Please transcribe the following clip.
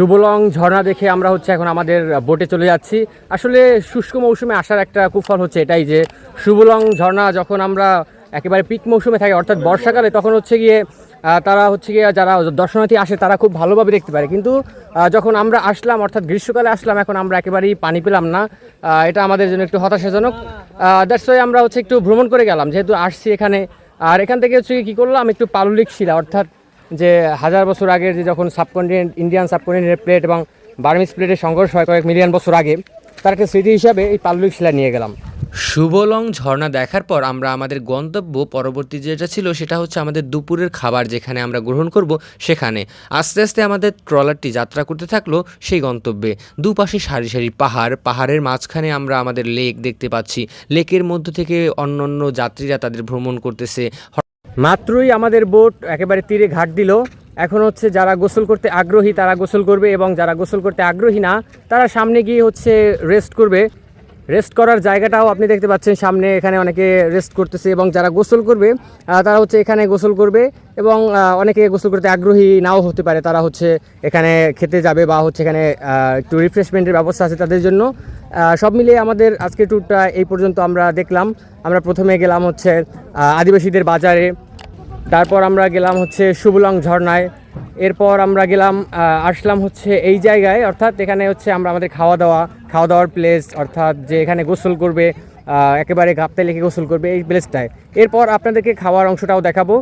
শুভলং ঝর্ণা দেখে আমরা হচ্ছে এখন আমাদের বোটে চলে যাচ্ছি। আসলে শুষ্ক মৌসুমে আসার একটা কুফল হচ্ছে এটাই যে, শুভলং ঝর্ণা যখন আমরা একেবারে পিক মৌসুমে থাকি, অর্থাৎ বর্ষাকালে, তখন হচ্ছে গিয়ে তারা হচ্ছে গিয়ে যারা দর্শনার্থী আসে, তারা খুব ভালোভাবে দেখতে পারে। কিন্তু যখন আমরা আসলাম, অর্থাৎ গ্রীষ্মকালে আসলাম, এখন আমরা একেবারেই পানি পেলাম না। এটা আমাদের জন্য একটু হতাশাজনক। দ্যাটস ওয়াই আমরা হচ্ছে একটু ভ্রমণ করে গেলাম, যেহেতু আসছি এখানে। আর এখান থেকে হচ্ছে কি করলাম? একটু পাললিক শিলা, অর্থাৎ যে হাজার বছর আগের যে যখন সাবকন্টিনেন্ট ইন্ডিয়ান সাবকন্টিনেন্টের প্লেট এবং বার্মিস প্লেটের সংঘর্ষ হয় কয়েক মিলিয়ন বছর আগে, তার একটা স্মৃতি হিসাবে এই পাললিক শিলা নিয়ে গেলাম। শুভলং ঝর্ণা দেখার পর আমরা আমাদের গন্তব্য পরবর্তী যেটা ছিল সেটা হচ্ছে আমাদের দুপুরের খাবার যেখানে আমরা গ্রহণ করব সেখানে। আস্তে আস্তে আমাদের ট্রলারটি যাত্রা করতে থাকল সেই গন্তব্যে। দুপাশে সারি সারি পাহাড়, পাহাড়ের মাঝখানে আমরা আমাদের লেক দেখতে পাচ্ছি। লেকের মধ্য থেকে অন্য অন্য যাত্রীরা তাদের ভ্রমণ করতেছে। মাত্রই আমাদের বোট একেবারে তীরে ঘাট দিল। এখন হচ্ছে যারা গোসল করতে আগ্রহী তারা গোসল করবে এবং যারা গোসল করতে আগ্রহী না, তারা সামনে গিয়ে হচ্ছে রেস্ট করবে। রেস্ট করার জায়গাটাও আপনি দেখতে পাচ্ছেন সামনে, এখানে অনেকে রেস্ট করতেছে এবং যারা গোসল করবে তারা হচ্ছে এখানে গোসল করবে এবং অনেকে গোসল করতে আগ্রহী নাও হতে পারে। তারা হচ্ছে এখানে খেতে যাবে বা হচ্ছে এখানে একটু রিফ্রেশমেন্টের ব্যবস্থা আছে তাদের জন্য। সব মিলিয়ে আমাদের আজকের ট্যুরটা এই পর্যন্ত আমরা দেখলাম। আমরা প্রথমে গেলাম হচ্ছে আদিবাসীদের বাজারে। তারপর আমরা গেলাম হচ্ছে শুভলং ঝর্ণায়। এরপর আমরা গেলাম আসলাম হচ্ছে এই জায়গায়। অর্থাৎ এখানে হচ্ছে আমরা আমাদের খাওয়া দাওয়া, খাওয়া দাওয়ার প্লেস অর্থাৎ যে এখানে গোসল করবে একেবারে গাপতে লেখে গোসল করবে এই প্লেসটায় এরপর আপনাদেরকে খাওয়ার অংশটাও দেখাবো।